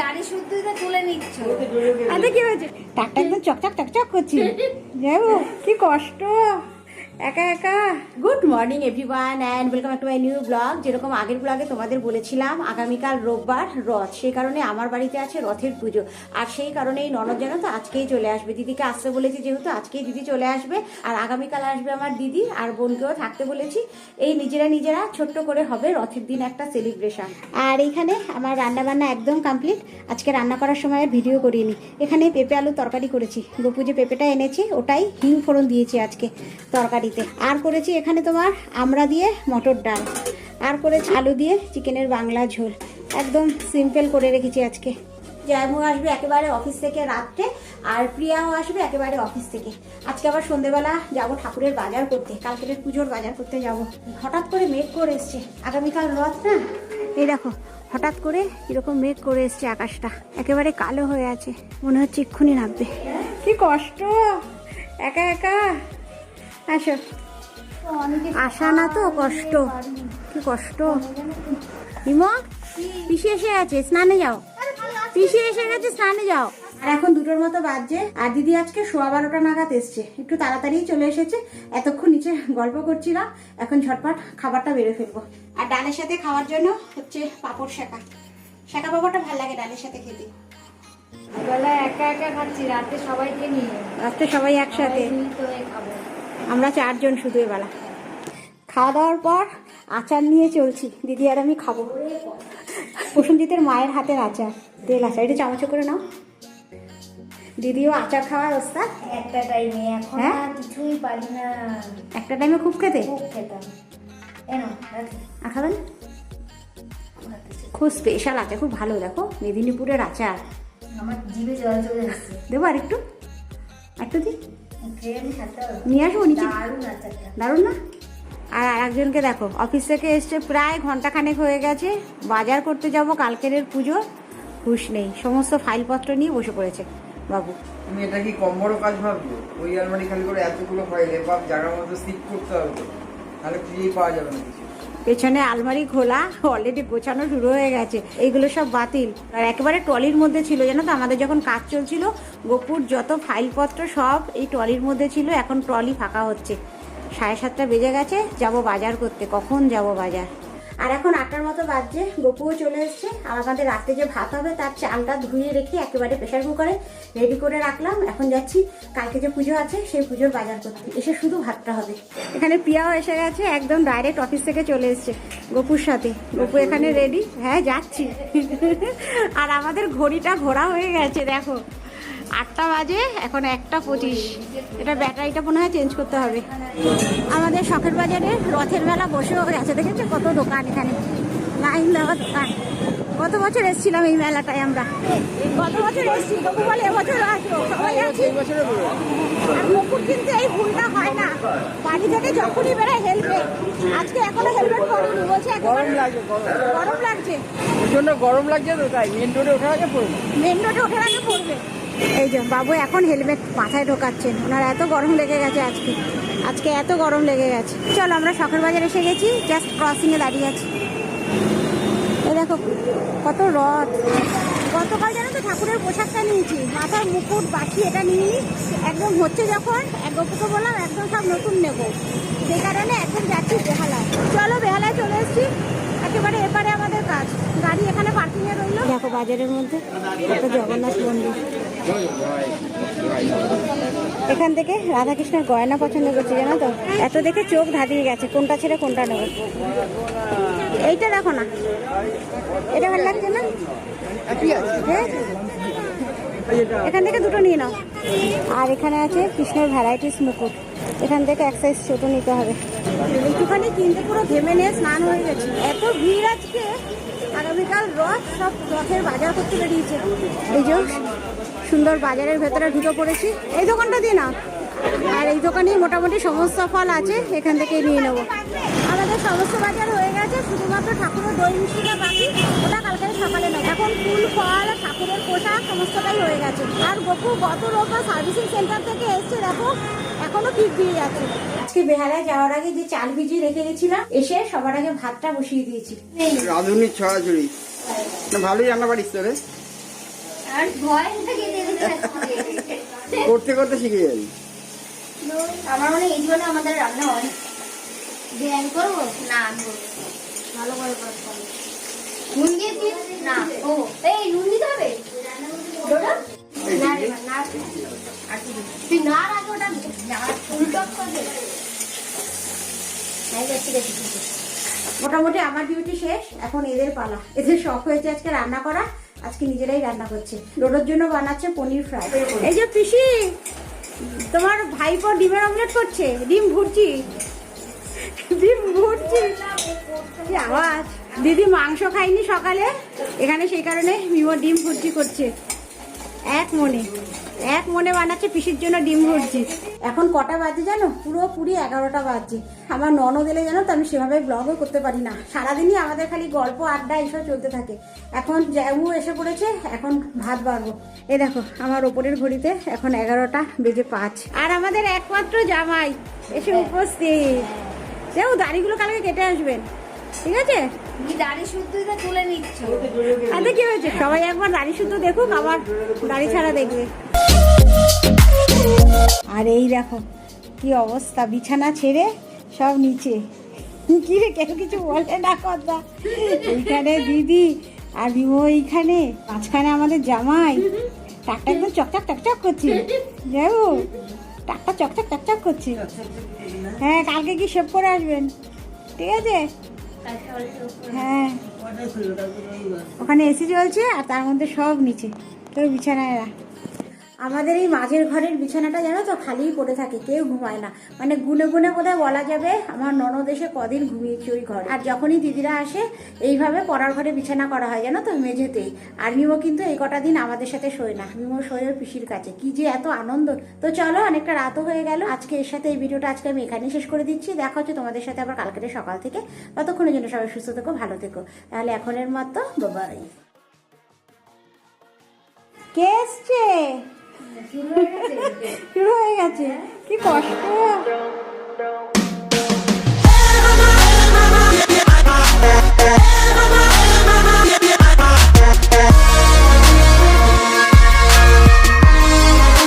দাড়ি শুদ্ধই তুলে নিচ্ছ। আরে কি হয়েছে? টাকটা একদম চকচক চকচক করছি। যাব কি কষ্ট। একা একা। Good morning everyone and welcome to my new blog যেরকম আগের ব্লগে তোমাদের বলেছিলাম, আগামীকাল রোববার রথ। সেই কারণে আমার বাড়িতে আছে রথের পুজো। আর সেই কারণে এই ননদ যেন তো আজকেই চলে আসবে। দিদিকে আসতে বলেছি যেহেতু আজকেই দিদি চলে আসবে। আর আগামীকাল আসবে আমার দিদি আর বোনকেও থাকতে বলেছি। এই নিজেরা নিজেরা ছোট্ট করে হবে রথের দিন একটা সেলিব্রেশন আর এইখানে আমার রান্না বান্না একদম কমপ্লিট আজকে রান্না করার সময় ভিডিও করিনি। এখানে পেঁপে আলু তরকারি করেছি। গপু যে পেঁপেটা এনেছি, ওটাই হিং ফোড়ন দিয়েছি আজকে। তরকারিতে আর করেছি এখানে তোমার আমরা দিয়ে মটর ডাল। আর করেছি আলু দিয়ে চিকেনের বাংলা ঝোল। একদম সিম্পল করে রেখেছি আজকে। জয়মু আসবে একেবারে অফিস থেকে রাত্রে আর প্রিয়াও আসবে একেবারে অফিস থেকে। আজকে আবার সন্ধেবেলা যাব ঠাকুরের বাজার করতে। কালকের পুজোর বাজার করতে যাব। হঠাৎ করে মেঘ করে এসছে। আগামীকাল রথ না? এই দেখো, হঠাৎ করে এরকম মেঘ করে এসছে আকাশটা। একেবারে কালো হয়ে আছে। মনে হচ্ছে এক্ষুনি নামবে। কি কষ্ট! একা একা। আসো। আসা না তো কষ্ট। কি কষ্ট। হিমা পিসি এসে গেছে স্নানে যাও। পিসি এসে গেছে স্নানে যাও। আর এখন দুটোর মতো বাজছে। আর দিদি আজকে সোয়া বারোটা নাগাদ এসছে। একটু তাড়াতাড়ি চলে এসেছে। এতক্ষণ নিচে গল্প করছিলাম। এখন ঝটপট খাবারটা বেড়ে ফেলব। আর ডালের সাথে খাওয়ার জন্য হচ্ছে পাঁপড় শেখা। শেখা পাপড়টা ভালো লাগে ডালের সাথে খেতে। বেলা একা একা খাচ্ছি রাতে সবাইকে নিয়ে। রাত্রে সবাই একসাথে। খাব। আমরা চারজন শুধু এবেলা খাওয়া দাওয়ার পর আচার নিয়ে চলছি। দিদি আর আমি খাব। প্রসেনজিতের মায়ের হাতের আচার তেল আচার। এটা চামচ করে নাও। দিদিও আচার খাওয়ার ওস্তাদ। একটা টাইমে এখন হ্যাঁ? কিছুই পারি না। একটা টাইমে খুব খেতে? খুব খেতাম। খাবেন খুব স্পেশাল আচার খুব ভালো। দেখো মেদিনীপুরের আচার। আমার জিভে জল চলে দেবো আর একটু একটু দি। খেয়ে আমি খেতে হবে নিয়ে আসব নিচে? দারুণ না? আর আরেকজনকে দেখো, অফিস থেকে এসছে প্রায় ঘন্টাখানেক হয়ে গেছে। বাজার করতে যাব কালকের পুজো। হুশ নেই, সমস্ত ফাইলপত্র নিয়ে বসে পড়েছে বাবু। তুমি এটা কি কম বড় কাজ ভাবছ? ওই আলমারি খালি করে এতগুলো ফাইল এবার জায়গার মধ্যে সিট করতে হবে তাহলে খুঁজেই পাওয়া যাবে না কিছু। পেছনে আলমারি খোলা অলরেডি গোছানো শুরু হয়ে গেছে। এইগুলো সব বাতিল। আর একেবারে ট্রলির মধ্যে ছিল, জানো তো? আমাদের যখন কাজ চলছিল, গোপুর যত ফাইলপত্র সব এই ট্রলির মধ্যে ছিল, এখন ট্রলি ফাঁকা হচ্ছে। সাড়ে সাতটা বেজে গেছে, যাব বাজার করতে। কখন যাব বাজার? আর এখন আটটার মতো বাজছে, গপুও চলে এসছে। আর আমাদের রাতে যে ভাত হবে, তার চালটা ধুয়ে রেখে একেবারে প্রেশার কুকারে রেডি করে রাখলাম। এখন যাচ্ছি, কালকে যে পুজো আছে, সেই পুজোর বাজার করতে। এসে শুধু ভাতটা হবে। এখানে প্রিয়াও এসে গেছে, একদম ডাইরেক্ট অফিস থেকে চলে এসছে, গপুর সাথে। গপু এখানে রেডি হ্যাঁ যাচ্ছি। আর আমাদের ঘড়িটা ঘোরা হয়ে গেছে, দেখো। আটটা বাজে এখন একটা পঁচিশ। এটা ব্যাটারিটা মনে হয় চেঞ্জ করতে হবে। আমাদের শখের বাজারে রথের মেলা বসেও গেছে দেখেছ কত দোকান এখানে? লাইন দেওয়া দোকান। গত বছর এসেছিলাম এই মেলাটায় আমরা? গত বছর এসেছি? গপু বলে এবছর আসব। সবাই আছি। আর গপুর কিন্তু এই ভুলটা হয় না। বাড়ি থেকে যখনই বেড়ায় হেলমেট আজকে এখনও হেলমেট পরিনি বলছে গরম একেবারে লাগে গরম। গরম লাগছে। প্রচণ্ড গরম লাগছে তো তাই মেন রোডে ওঠার আগে পড়বে। মেন রোডে ওঠার আগে পড়বে। এই যে, বাবু এখন হেলমেট মাথায় ঢোকাচ্ছেন। ওনার এত গরম লেগে গেছে আজকে। আজকে এত গরম লেগে গেছে। চলো, আমরা শখের বাজার এসে গেছি জাস্ট ক্রসিং এ দাঁড়িয়ে আছি। এই দেখো, কত রথ। গতকাল জানো তো ঠাকুরের পোশাকটা নিয়েছি। মাথার মুকুট, বাটি এটা নিয়ে একদম হচ্ছে যখন, এক গপুকে বললাম, একদম সব নতুন নেব। সেই কারণে এখন যাচ্ছি বেহালায়। চলো, বেহালায় চলে এসেছি। একেবারে এপারে আমাদের কাজ। গাড়ি এখানে পার্কিংয়ে এ রইল। দেখো, বাজারের মধ্যে একটা জগন্নাথ মন্দির। এখান থেকে রাধাকৃষ্ণের গয়না পছন্দ করছে, জানো তো? এত দেখে চোখ ধাঁধিয়ে গেছে, কোনটা ছেড়ে কোনটা নেবে? এইটা দেখো না। এটা ভালো লাগছে না? হ্যাঁ? এখান থেকে দুটো নিয়ে নাও। আর এখানে আছে কৃষ্ণের ভ্যারাইটিস মুকুট। এখান থেকে এক সাইজ ছোট নিতে হবে। একটুখানি কিনতে পুরো ঘেমে নিয়ে স্নান হয়ে গেছে। এত ভিড় আজকে, আগামীকাল রথ সব রথের বাজার করতে বেরিয়েছে। এই যে সুন্দর বাজারের ভেতরে ঢুকে পড়েছি। এই দোকানটা দিয়ে না? আর এই দোকানেই মোটামুটি সমস্ত ফল আছে এখান থেকেই নিয়ে নেব। আমাদের সমস্ত বাজার হয়ে গেছে শুধুমাত্র ঠাকুরের দই মিষ্টিটা বাকি ওটা কালকে সকালে নেয় এখন ফুল ফল ঠাকুরের পোশাক সমস্তটাই হয়ে গেছে। আর গপু গত রোববার সার্ভিসিং সেন্টার থেকে এসছে দেখো এখনও ঠিক দিয়ে যাচ্ছে। আজকে বেহালায় যাওয়ার আগে যে চাল ভিজিয়ে রেখে গেছিলাম এসে সবার আগে ভাতটা বসিয়ে দিয়েছি। রাঁধুনির ছড়াছড়ি। ভালোই রান্না আর ভয় করতে করতে শিখে যাবি। আমার মনে এই জন্য আমাদের রান্না হয়। করব? না। ভালো করে করতে হবে। নুন না। ও এই নুন দিতে হবে? না রে, না? তুই না রাখে ওটা করবে হ্যাঁ মোটামুটি আমার ডিউটি শেষ। এখন এদের পালা। এদের শখ হয়েছে আজকে রান্না করা। আজকে নিজেরাই রান্না করছে। ডোডোর জন্য বানাচ্ছে পনির ফ্রাই। এই যে পিসি, তোমার ভাইপো ডিমের অমলেট করছে, ডিম ভুরছি ডিম ভুরছি আওয়াজ? দিদি মাংস খাইনি সকালে, এখানে সেই কারণে মিমো ডিম ভুরজি করছে। এক মনে এক মনে বানাচ্ছে, পিসির জন্য ডিম ভুরজি এখন কটা বাজে জানো? পুরো পুরি এগারোটা বাজছে আমার ননদ এলে জানো তো, আমি সেভাবে ব্লগও করতে পারি না। সারাদিনই আমাদের খালি গল্প, আড্ডা, এইসব চলতে থাকে। এখন জ্যামু এসে পড়েছে, এখন ভাত বাড়বো। এ দেখো, আমার ওপরের ঘড়িতে এখন এগারোটা বেজে পাঁচ। আর আমাদের একমাত্র জামাই এসে উপস্থিত। যেও, দাড়িগুলো কালকে কেটে আসবেন। ঠিক আছে? দাড়ি তুলে নিচ্ছ। কি হয়েছে? সবাই একবার দাড়ি শুদ্ধ দেখুক দাড়ি ছাড়া আর এই দেখো, কি অবস্থা, বিছানা ছেড়ে সব নিচে। কি রে, কেউ কিছু বলে না কথা। এইখানে দিদি আর বিমো এইখানে, মাঝখানে আমাদের জামাই। চকচক চকচক করছি। করছি। হ্যাঁ কালকে কি শেভ করে আসবেন? ঠিক আছে? হ্যাঁ। ওখানে এসি চলছে আর তার মধ্যে সব নিচে। তোর বিছানায় না আমাদের এই মাঝের ঘরের বিছানাটা জানো তো, খালিই পড়ে থাকে, কেউ ঘুমায় না। মানে গুনে গুনে বোধহয় বলা যাবে আমার ননদ এসে কদিন ঘুমিয়েছি ওই ঘরে। আর যখনই দিদিরা আসে, এইভাবে পড়ার ঘরে বিছানা করা হয় জানো তো, মেঝেতেই। আর মিমো কিন্তু এই কটা দিন আমাদের সাথে শোয় না। মিমো শোয়ের পিসির কাছে। কি যে এত আনন্দ। তো চলো, অনেকটা রাতও হয়ে গেল। আজকে এর সাথে এই ভিডিওটা আজকে আমি এখানেই শেষ করে দিচ্ছি। দেখা হচ্ছে তোমাদের সাথে আবার কালকের সকাল থেকে। ততক্ষণের জন্য সবাই সুস্থ থেকো, ভালো থেকো। তাহলে এখনের মতো বাবাই কে এসছে? শুরু হয়ে গেছে? কি কষ্ট।